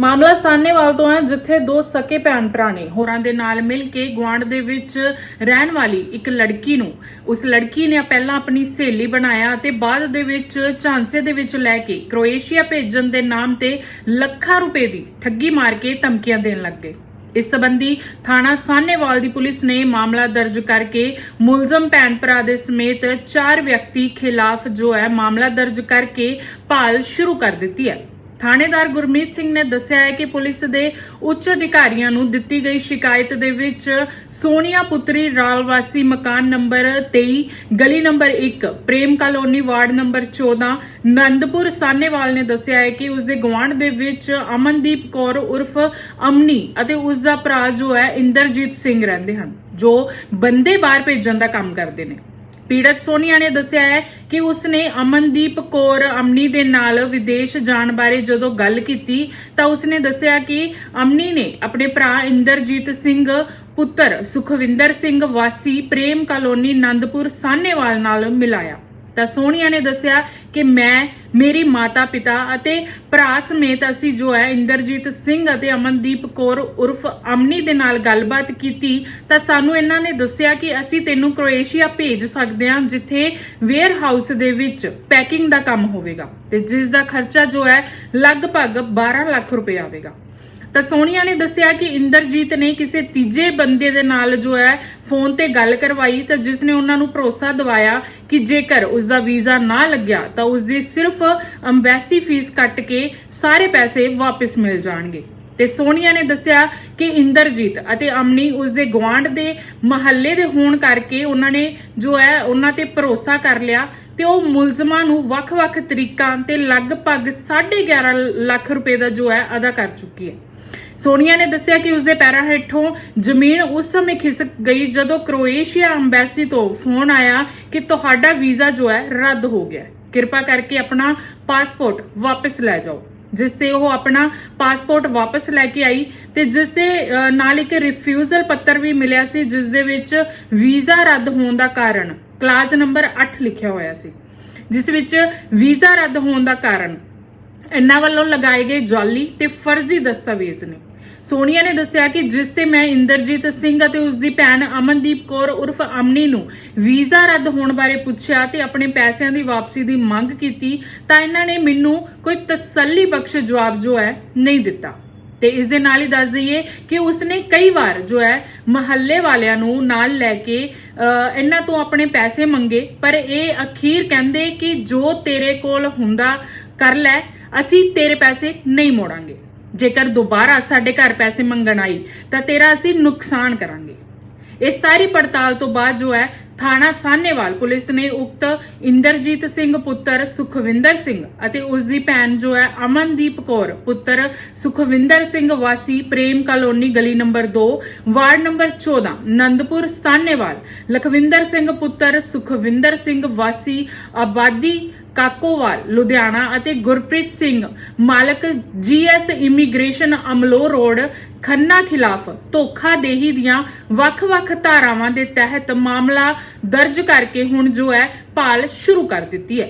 ਮਾਮਲਾ ਸਾਹਨੇਵਾਲ ਤੋਂ ਹੈ, ਜਿੱਥੇ ਦੋ ਸਕੇ ਭੈਣ ਭਰਾ ਨੇ। ਹੋਰਾਂ ਦੇ ਨਾਲ ਮਿਲ ਕੇ ਗੁਆਂਢ ਦੇ ਵਿੱਚ ਰਹਿਣ ਵਾਲੀ ਇੱਕ ਲੜਕੀ ਨੂੰ, ਉਸ ਲੜਕੀ ਨੇ ਪਹਿਲਾਂ ਆਪਣੀ ਸਹੇਲੀ ਬਣਾਇਆ ਅਤੇ ਬਾਅਦ ਦੇ ਵਿੱਚ ਝਾਂਸੇ ਦੇ ਵਿੱਚ ਲੈ ਕੇ ਕ੍ਰੋਏਸ਼ੀਆ ਭੇਜਣ ਦੇ ਨਾਮ ਤੇ ਲੱਖਾਂ ਰੁਪਏ ਦੀ ਠੱਗੀ ਮਾਰ ਕੇ ਧਮਕੀਆਂ ਦੇਣ ਲੱਗੇ ਇਸ ਸਬੰਧੀ ਥਾਣਾ ਸਾਹਨੇਵਾਲ ਦੀ ਪੁਲਿਸ ਨੇ ਮਾਮਲਾ ਦਰਜ ਕਰਕੇ ਮੁਲਜ਼ਮ ਭੈਣ ਭਰਾ ਦੇ ਸਮੇਤ ਚਾਰ ਵਿਅਕਤੀ ਖਿਲਾਫ ਜੋ ਹੈ, ਮਾਮਲਾ ਦਰਜ ਕਰਕੇ ਭਾਲ ਸ਼ੁਰੂ ਕਰ ਦਿੱਤੀ ਹੈ। ਥਾਣੇਦਾਰ ਗੁਰਮੀਤ ਸਿੰਘ ਨੇ ਦੱਸਿਆ ਹੈ ਕਿ ਪੁਲਿਸ ਦੇ ਉੱਚ ਅਧਿਕਾਰੀਆਂ ਨੂੰ ਦਿੱਤੀ ਗਈ ਸ਼ਿਕਾਇਤ ਦੇ ਵਿੱਚ ਸੋਨੀਆ ਪੁੱਤਰੀ ਰਾਲਵਾਸੀ ਮਕਾਨ ਨੰਬਰ 23 ਗਲੀ number 1 Prem colony ward number 14 Nandpur Sahnewal ਨੇ ਦੱਸਿਆ ਹੈ ਕਿ ਉਸ ਦੇ ਗਵਾਂਢ ਦੇ ਵਿੱਚ ਅਮਨਦੀਪ ਕੌਰ ਉਰਫ ਅਮਨੀ ਅਤੇ ਉਸ ਦਾ ਭਰਾ ਜੋ ਹੈ ਇੰਦਰਜੀਤ ਸਿੰਘ ਰਹਿੰਦੇ ਹਨ, ਜੋ ਬੰਦੇ ਬਾਹਰ ਭੇਜਣ ਦਾ ਕੰਮ ਕਰਦੇ ਨੇ। ਪੀੜਤ ਸੋਨੀਆ ਨੇ ਦੱਸਿਆ ਹੈ ਕਿ ਉਸਨੇ ਅਮਨਦੀਪ ਕੌਰ ਅਮਨੀ ਦੇ ਨਾਲ ਵਿਦੇਸ਼ ਜਾਣ ਬਾਰੇ ਜਦੋਂ ਗੱਲ ਕੀਤੀ ਤਾਂ ਉਸਨੇ ਦੱਸਿਆ ਕਿ ਅਮਨੀ ਨੇ ਆਪਣੇ ਭਰਾ ਇੰਦਰਜੀਤ ਸਿੰਘ, ਪੁੱਤਰ ਸੁਖਵਿੰਦਰ ਸਿੰਘ ਵਾਸੀ ਪ੍ਰੇਮ ਕਾਲੋਨੀ ਨੰਦਪੁਰ ਸਾਹਨੇਵਾਲ ਨਾਲ ਮਿਲਾਇਆ। ਤਾਂ ਸੋਨੀਆ ਨੇ ਦੱਸਿਆ ਕਿ ਮੈਂ, ਮੇਰੀ ਮਾਤਾ ਪਿਤਾ ਅਤੇ ਭਰਾ ਸਮੇਤ ਅਸੀਂ ਜੋ ਹੈ ਇੰਦਰਜੀਤ ਸਿੰਘ ਅਤੇ ਅਮਨਦੀਪ ਕੌਰ ਉਰਫ ਅਮਨੀ ਦੇ ਨਾਲ ਗੱਲਬਾਤ ਕੀਤੀ ਤਾਂ ਸਾਨੂੰ ਇਹਨਾਂ ਨੇ ਦੱਸਿਆ ਕਿ ਅਸੀਂ ਤੈਨੂੰ ਕ੍ਰੋਏਸ਼ੀਆ ਭੇਜ ਸਕਦੇ ਹਾਂ ਜਿੱਥੇ ਵੇਅਰ ਹਾਊਸ ਦੇ ਵਿੱਚ ਪੈਕਿੰਗ ਦਾ ਕੰਮ ਹੋਵੇਗਾ ਤੇ ਜਿਸ ਦਾ ਖਰਚਾ ਜੋ ਹੈ ਲਗਭਗ 12 ਲੱਖ ਰੁਪਏ ਆਵੇਗਾ। ਤਾਂ ਸੋਨੀਆ ਨੇ ਦੱਸਿਆ ਕਿ ਇੰਦਰਜੀਤ ਨੇ ਕਿਸੇ ਤੀਜੇ ਬੰਦੇ ਦੇ ਨਾਲ ਜੋ ਹੈ ਫੋਨ ਤੇ ਗੱਲ ਕਰਵਾਈ ਤਾਂ ਜਿਸ ਨੇ ਉਹਨਾਂ ਨੂੰ ਭਰੋਸਾ ਦਿਵਾਇਆ ਕਿ ਜੇਕਰ ਉਸ ਦਾ ਵੀਜ਼ਾ ਨਾ ਲੱਗਿਆ ਤਾਂ ਉਸ ਦੀ ਸਿਰਫ ਅੰਬੈਸੀ ਫੀਸ ਕੱਟ ਕੇ ਸਾਰੇ ਪੈਸੇ ਵਾਪਸ ਮਿਲ ਜਾਣਗੇ। ਤੇ ਸੋਨੀਆ ਨੇ ਦੱਸਿਆ ਕਿ ਇੰਦਰਜੀਤ ਅਤੇ ਅਮਨੀ ਉਸ ਦੇ ਗਵਾਂਢ ਦੇ ਮਹੱਲੇ ਦੇ ਹੋਣ ਕਰਕੇ ਉਹਨਾਂ ਨੇ ਜੋ ਹੈ ਉਹਨਾਂ ਤੇ ਭਰੋਸਾ ਕਰ ਲਿਆ ਤੇ ਉਹ ਮੁਲਜ਼ਮਾਂ ਨੂੰ ਵੱਖ-ਵੱਖ ਤਰੀਕਾਂ ਤੇ ਲਗਭਗ 11.5 ਲੱਖ ਰੁਪਏ ਦਾ ਜੋ ਹੈ ਅਦਾ ਕਰ ਚੁੱਕੀ ਹੈ। ਸੋਨੀਆ ਨੇ ਦੱਸਿਆ ਕਿ ਉਸਦੇ ਪੈਰਾਂ ਹੇਠੋਂ ਜ਼ਮੀਨ ਉਸ ਸਮੇਂ ਖਿਸਕ ਗਈ ਜਦੋਂ ਕ੍ਰੋਏਸ਼ੀਆ ਐਮਬੈਸੀ ਤੋਂ ਫੋਨ ਆਇਆ ਕਿ ਤੁਹਾਡਾ ਵੀਜ਼ਾ ਜੋ ਹੈ ਰੱਦ ਹੋ ਗਿਆ ਕਿਰਪਾ ਕਰਕੇ ਆਪਣਾ ਪਾਸਪੋਰਟ ਵਾਪਸ ਲੈ ਜਾਓ। ਜਿਸ ਤੇ ਉਹ ਆਪਣਾ ਪਾਸਪੋਰਟ ਵਾਪਸ ਲੈ ਕੇ ਆਈ ਤੇ ਜਿਸ ਦੇ ਨਾਲ ਇੱਕ ਰਿਫਿਊਜ਼ਲ ਪੱਤਰ ਵੀ ਮਿਲਿਆ ਸੀ, ਜਿਸ ਦੇ ਵਿੱਚ ਵੀਜ਼ਾ ਰੱਦ ਹੋਣ ਦਾ ਕਾਰਨ ਕਲਾਜ਼ ਨੰਬਰ 8 ਲਿਖਿਆ ਹੋਇਆ ਸੀ। ਜਿਸ ਵਿੱਚ ਵੀਜ਼ਾ ਰੱਦ ਹੋਣ ਦਾ ਕਾਰਨ ਇਹਨਾਂ ਵੱਲੋਂ ਲਗਾਏ ਗਏ ਜਾਲੀ ਤੇ ਫਰਜ਼ੀ ਦਸਤਾਵੇਜ਼ ਨੇ। ਸੋਨੀਆ ਨੇ ਦੱਸਿਆ ਕਿ ਜਿਸ ਤੇ ਮੈਂ ਇੰਦਰਜੀਤ ਸਿੰਘ ਅਤੇ ਉਸ ਦੀ ਭੈਣ ਅਮਨਦੀਪ ਕੌਰ ਉਰਫ ਅਮਨੀ ਨੂੰ ਵੀਜ਼ਾ ਰੱਦ ਹੋਣ ਬਾਰੇ ਪੁੱਛਿਆ ਤੇ ਆਪਣੇ ਪੈਸਿਆਂ ਦੀ ਵਾਪਸੀ ਦੀ ਮੰਗ ਕੀਤੀ, ਤਾਂ ਇਹਨਾਂ ਨੇ ਮੈਨੂੰ ਕੋਈ ਤਸੱਲੀ ਬਖਸ਼ ਜਵਾਬ ਜੋ ਹੈ ਨਹੀਂ ਦਿੱਤਾ। ਤੇ ਇਸ ਦੇ ਨਾਲ ਹੀ ਦੱਸ ਦਈਏ ਕਿ ਉਸਨੇ ਕਈ ਵਾਰ ਜੋ ਹੈ ਮਹੱਲੇ ਵਾਲਿਆਂ ਨੂੰ ਨਾਲ ਲੈ ਕੇ ਇਹਨਾਂ ਤੋਂ ਆਪਣੇ ਪੈਸੇ ਮੰਗੇ, ਪਰ ਇਹ ਅਖੀਰ ਕਹਿੰਦੇ ਕਿ ਜੋ ਤੇਰੇ ਕੋਲ ਹੁੰਦਾ ਕਰ ਲੈ, ਅਸੀਂ ਤੇਰੇ ਪੈਸੇ ਨਹੀਂ ਮੋੜਾਂਗੇ। ਜੇਕਰ ਦੁਬਾਰਾ ਸਾਡੇ ਘਰ ਪੈਸੇ ਮੰਗਣ ਆਈ, ਤਾਂ ਤੇਰਾ ਅਸੀਂ ਨੁਕਸਾਨ ਕਰਾਂਗੇ। ਇਸ ਸਾਰੀ ਪੜਤਾਲ ਤੋਂ ਬਾਅਦ ਜੋ ਹੈ, ਥਾਣਾ ਸਾਹਨੇਵਾਲ ਪੁਲਿਸ ਨੇ ਉਕਤ ਇੰਦਰਜੀਤ ਸਿੰਘ ਪੁੱਤਰ ਸੁਖਵਿੰਦਰ ਸਿੰਘ ਅਤੇ ਉਸ ਦੀ ਭੈਣ ਜੋ ਹੈ, ਅਮਨਦੀਪ ਕੌਰ ਪੁੱਤਰ ਸੁਖਵਿੰਦਰ ਸਿੰਘ ਵਾਸੀ ਪ੍ਰੇਮ ਕਾਲੋਨੀ ਗਲੀ number 2 ward number 14 Nandpur Sahnewal, Lakhwinder Singh ਪੁੱਤਰ ਸੁਖਵਿੰਦਰ ਸਿੰਘ ਵਾਸੀ ਆਬਾਦੀ ਕਾਕੋਵਾਲ, ਲੁਧਿਆਣਾ ਅਤੇ ਗੁਰਪ੍ਰੀਤ ਸਿੰਘ, ਮਾਲਕ GS immigration Amloh road, Khanna ਖਿਲਾਫ ਧੋਖਾਦੇਹੀ ਦੀਆਂ ਵੱਖ-ਵੱਖ ਧਾਰਾਵਾਂ ਦੇ ਤਹਿਤ ਮਾਮਲਾ ਦਰਜ ਕਰਕੇ ਹੁਣ ਜੋ ਹੈ, ਭਾਲ ਸ਼ੁਰੂ ਕਰ ਦਿੱਤੀ ਹੈ।